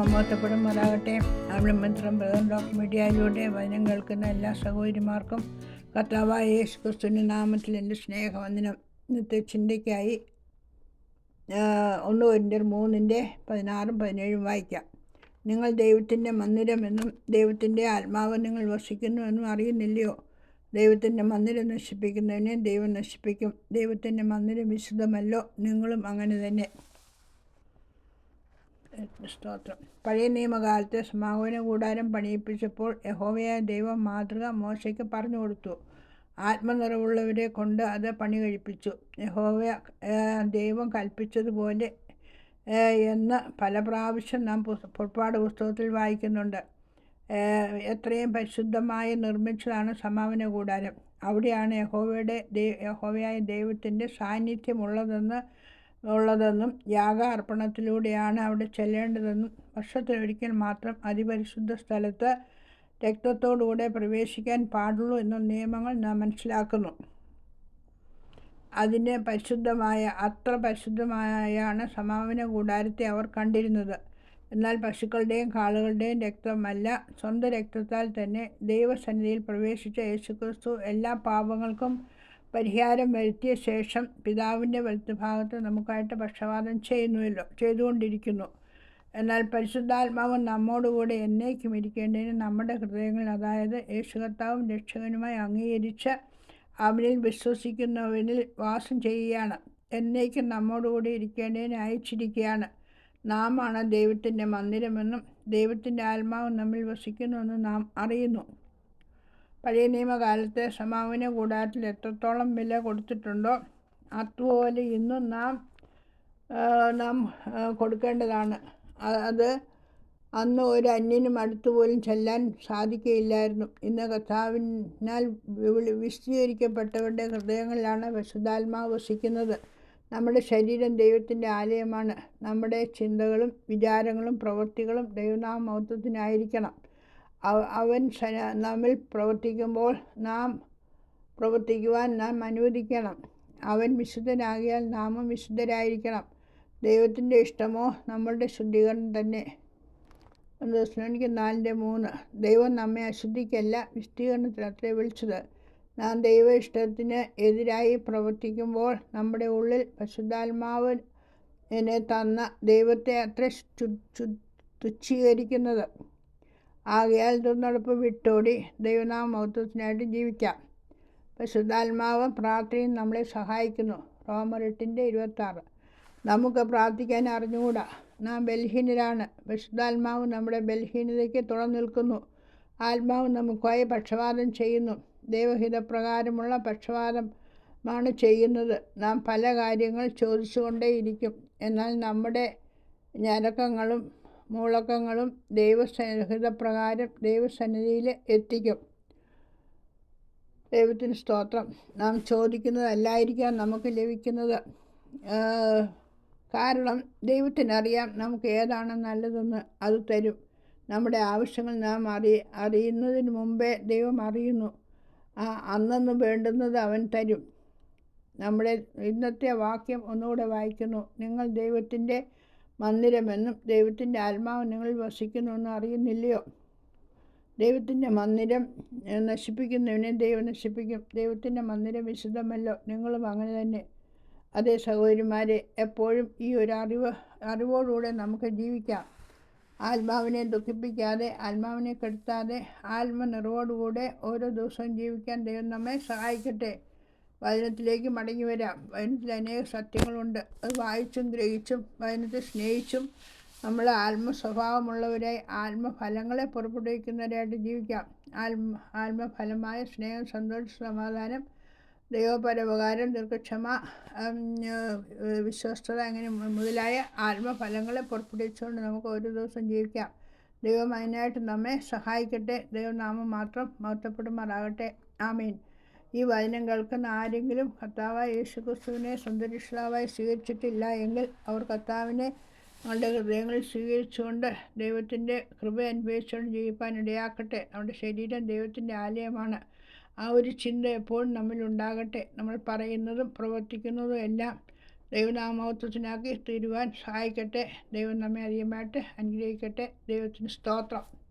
അവിടെ മിത്രം പ്രധാന ഡോക്ടർ മീഡിയയിലൂടെ വചനം കേൾക്കുന്ന എല്ലാ സഹോദരിമാർക്കും കർത്താവായ യേശു ക്രിസ്തുവിന്റെ നാമത്തിൽ എന്റെ സ്നേഹവന്ദനം. ഇന്നത്തെ ചിന്തയ്ക്കായി ഒന്ന് ഒരു മൂന്നിന്റെ പതിനാറും പതിനേഴും വായിക്കാം. നിങ്ങൾ ദൈവത്തിന്റെ മന്ദിരമെന്നും ദൈവത്തിന്റെ ആത്മാവ് നിങ്ങൾ വസിക്കുന്നുവെന്നും അറിയുന്നില്ലയോ? ദൈവത്തിന്റെ മന്ദിരം നശിപ്പിക്കുന്നതിനെ ദൈവം നശിപ്പിക്കും. ദൈവത്തിന്റെ മന്ദിരം വിശുദ്ധമല്ലോ നിങ്ങളും അങ്ങനെ തന്നെ. സ്തോത്രം. പഴയ നിയമകാലത്ത് സമാഗമന കൂടാരം പണിയിപ്പിച്ചപ്പോൾ യഹോവയായ ദൈവം മാതൃക മോശയ്ക്ക് പറഞ്ഞു കൊടുത്തു. ആത്മനിറവുള്ളവരെ കൊണ്ട് അത് പണി കഴിപ്പിച്ചു. യഹോവ ദൈവം കൽപ്പിച്ചതുപോലെ എന്ന് പല പ്രാവശ്യം നാം പുറപ്പാട് പുസ്തകത്തിൽ വായിക്കുന്നുണ്ട്. എത്രയും പരിശുദ്ധമായി നിർമ്മിച്ചതാണ് സമാപന കൂടാരം. അവിടെയാണ് യഹോവയുടെ യഹോവയായ ദൈവത്തിന്റെ സാന്നിധ്യമുള്ളതെന്ന് ഉള്ളതെന്നും യാഗ അർപ്പണത്തിലൂടെയാണ് അവിടെ ചെല്ലേണ്ടതെന്നും വർഷത്തിലൊരിക്കൽ മാത്രം അതിപരിശുദ്ധ സ്ഥലത്ത് രക്തത്തോടുകൂടെ പ്രവേശിക്കാൻ പാടുള്ളൂ എന്ന നിയമങ്ങൾ നാം മനസ്സിലാക്കുന്നു. അതിന് പരിശുദ്ധമായ അത്ര പരിശുദ്ധമായാണ് സമാപന കൂടാരത്തെ അവർ കണ്ടിരുന്നത്. എന്നാൽ പശുക്കളുടെയും കാളുകളുടെയും രക്തമല്ല സ്വന്തം രക്തത്താൽ തന്നെ ദൈവസന്നിധിയിൽ പ്രവേശിച്ച യേശുക്രിസ്തു എല്ലാ പാപങ്ങൾക്കും പരിഹാരം വരുത്തിയ ശേഷം പിതാവിന്റെ വലത്തുഭാഗത്ത് നമുക്കായിട്ട് പക്ഷപാതം ചെയ്യുന്നുവല്ലോ ചെയ്തുകൊണ്ടിരിക്കുന്നു. എന്നാൽ പരിശുദ്ധാത്മാവ് നമ്മോടുകൂടെ എന്നേക്കും ഇരിക്കേണ്ടതിന് നമ്മുടെ ഹൃദയങ്ങൾ അതായത് യേശുകർത്താവും രക്ഷകനുമായി അംഗീകരിച്ച് അവനിൽ വിശ്വസിക്കുന്നവനിൽ വാസം ചെയ്യുകയാണ്. എന്നേക്കും നമ്മോടുകൂടി ഇരിക്കേണ്ടതിന് അയച്ചിരിക്കുകയാണ്. നാമാണ് ദൈവത്തിന്റെ മന്ദിരമെന്നും ദൈവത്തിന്റെ ആത്മാവ് നമ്മിൽ വസിക്കുന്നുവെന്നും നാം അറിയുന്നു. പഴയ നിയമകാലത്തെ സമാപന കൂടാരത്തിൽ എത്രത്തോളം വില കൊടുത്തിട്ടുണ്ടോ അതുപോലെ ഇന്നും നാം നാം കൊടുക്കേണ്ടതാണ്. അത് അന്ന് ഒരു അന്യനും അടുത്തുപോലും ചെല്ലാൻ സാധിക്കുകയില്ലായിരുന്നു ഇന്ന് വിളി- വിശദീകരിക്കപ്പെട്ടവരുടെ ഹൃദയങ്ങളിലാണ് വിശുദ്ധാത്മാവ് വസിക്കുന്നത്. നമ്മുടെ ശരീരം ദൈവത്തിന്റെ ആലയമാണ്. നമ്മുടെ ചിന്തകളും വിചാരങ്ങളും പ്രവൃത്തികളും ദൈവനാമത്വത്തിനായിരിക്കണം അവൻ നമ്മിൽ പ്രവർത്തിക്കുമ്പോൾ നാം പ്രവർത്തിക്കുവാൻ നാം അനുവദിക്കണം. അവൻ വിശുദ്ധനാകിയാൽ നാമും വിശുദ്ധരായിരിക്കണം. ദൈവത്തിന്റെ ഇഷ്ടമോ നമ്മളുടെ ശുദ്ധീകരണം തന്നെ. എനിക്ക് നാലിന്റെ മൂന്ന്. ദൈവം നമ്മെ അശുദ്ധിക്കല്ല വിശുദ്ധീകരണത്തിന് അത്രേ വിളിച്ചത്. നാം ദൈവ ഇഷ്ടത്തിന് എതിരായി പ്രവർത്തിക്കുമ്പോൾ നമ്മുടെ ഉള്ളിൽ പശുദ്ധാത്മാവ് എന്നെ തന്ന ദൈവത്തെ അത്ര തുച്ഛീകരിക്കുന്നത് ആകയാൽ ദുർനടപ്പ് വിട്ടോടി ദൈവനാമ മഹത്വത്തിനായിട്ട് ജീവിക്കാം. പരിശുദ്ധാത്മാവ് പ്രാർത്ഥനയും നമ്മളെ സഹായിക്കുന്നു. റോമറിട്ടിന്റെ ഇരുപത്താറ്. നമുക്ക് പ്രാർത്ഥിക്കാൻ അറിഞ്ഞുകൂടാ. നാം ബലഹീനരാണ്. പരിശുദ്ധാത്മാവ് നമ്മുടെ ബലഹീനതയ്ക്ക് തുറന്നു നിൽക്കുന്നു. ആത്മാവ് നമുക്കായി പക്ഷപാതം ചെയ്യുന്നു. ദൈവഹിതപ്രകാരമുള്ള പക്ഷപാതമാണ് ചെയ്യുന്നത്. നാം പല കാര്യങ്ങൾ ചോദിച്ചുകൊണ്ടേയിരിക്കും. എന്നാൽ നമ്മുടെ ഞരക്കങ്ങളും മുഴക്കങ്ങളും പ്രകാരം ദൈവസന്നിധിയിൽ എത്തിക്കും. ദൈവത്തിന് സ്തോത്രം. നാം ചോദിക്കുന്നതല്ലായിരിക്കാം നമുക്ക് ലഭിക്കുന്നത്. കാരണം ദൈവത്തിനറിയാം നമുക്ക് ഏതാണ് നല്ലതെന്ന് അത് തരും. നമ്മുടെ ആവശ്യങ്ങൾ നാം അറി അറിയുന്നതിന് മുമ്പേ ദൈവം അറിയുന്നു. ആ അന്നന്ന് വേണ്ടുന്നത് അവൻ തരും. നമ്മുടെ ഇന്നത്തെ വാക്യം ഒന്നുകൂടെ വായിക്കുന്നു. നിങ്ങൾ ദൈവത്തിന്റെ മന്ദിരമെന്നും ദൈവത്തിന്റെ ആത്മാവ് നിങ്ങളിൽ വസിക്കുന്നുവെന്ന് അറിയുന്നില്ലയോ? ദൈവത്തിന്റെ മന്ദിരം നശിപ്പിക്കുന്നവനെ ദൈവം നശിപ്പിക്കും. ദൈവത്തിന്റെ മന്ദിരം വിശുദ്ധമല്ലോ. നിങ്ങളും അങ്ങനെ തന്നെ. അതേ സഹോദരിമാരെ എപ്പോഴും ഈ ഒരു അറിവ് അറിവോടുകൂടെ നമുക്ക് ജീവിക്കാം. ആത്മാവിനെ ദുഃഖിപ്പിക്കാതെ ആത്മാവിനെ കെടുത്താതെ ആത്മനിറവോടുകൂടെ ഓരോ ദിവസവും ജീവിക്കാൻ ദൈവം നമ്മെ സഹായിക്കട്ടെ. വചനത്തിലേക്ക് മടങ്ങി വരാം. വചനത്തിൽ അനേക സത്യങ്ങളുണ്ട്. അത് വായിച്ചും ഗ്രഹിച്ചും വചനത്തെ സ്നേഹിച്ചും നമ്മൾ ആത്മസ്വഭാവമുള്ളവരായി ആത്മഫലങ്ങളെ പുറപ്പെടുവിക്കുന്നവരായിട്ട് ജീവിക്കാം. ആത്മ ആത്മഫലമായ സ്നേഹം സന്തോഷം സമാധാനം ദൈവപരോപകാരം ദീർഘക്ഷമ വിശ്വസ്തത അങ്ങനെ മുതലായ ആത്മഫലങ്ങളെ പുറപ്പെടുവിച്ചുകൊണ്ട് നമുക്ക് ഓരോ ദിവസം ജീവിക്കാം. ദൈവം അതിനായിട്ട് നമ്മെ സഹായിക്കട്ടെ. ദൈവനാമം മാത്രം മഹത്വപ്പെടുമാറാകട്ടെ. ആമീൻ. ഈ വചനം കേൾക്കുന്ന ആരെങ്കിലും കർത്താവായ യേശുക്രിസ്തുവിനെ ക്രിസ്തുവിനെ സ്വന്തരക്ഷിതാവായി സ്വീകരിച്ചിട്ടില്ല എങ്കിൽ അവർ കർത്താവിനെ അവരുടെ ഹൃദയങ്ങളിൽ സ്വീകരിച്ചുകൊണ്ട് ദൈവത്തിന്റെ കൃപ അനുഭവിച്ചുകൊണ്ട് ജീവിക്കാൻ ഇടയാക്കട്ടെ. നമ്മുടെ ശരീരം ദൈവത്തിന്റെ ആലയമാണ്. ആ ഒരു ചിന്ത എപ്പോഴും നമ്മിലുണ്ടാകട്ടെ നമ്മൾ പറയുന്നതും പ്രവർത്തിക്കുന്നതും എല്ലാം ദൈവനാമത്വത്തിനാക്കി തീരുവാൻ സഹായിക്കട്ടെ. ദൈവം നമ്മെ അധികമായിട്ട് അനുഗ്രഹിക്കട്ടെ. ദൈവത്തിന് സ്തോത്രം.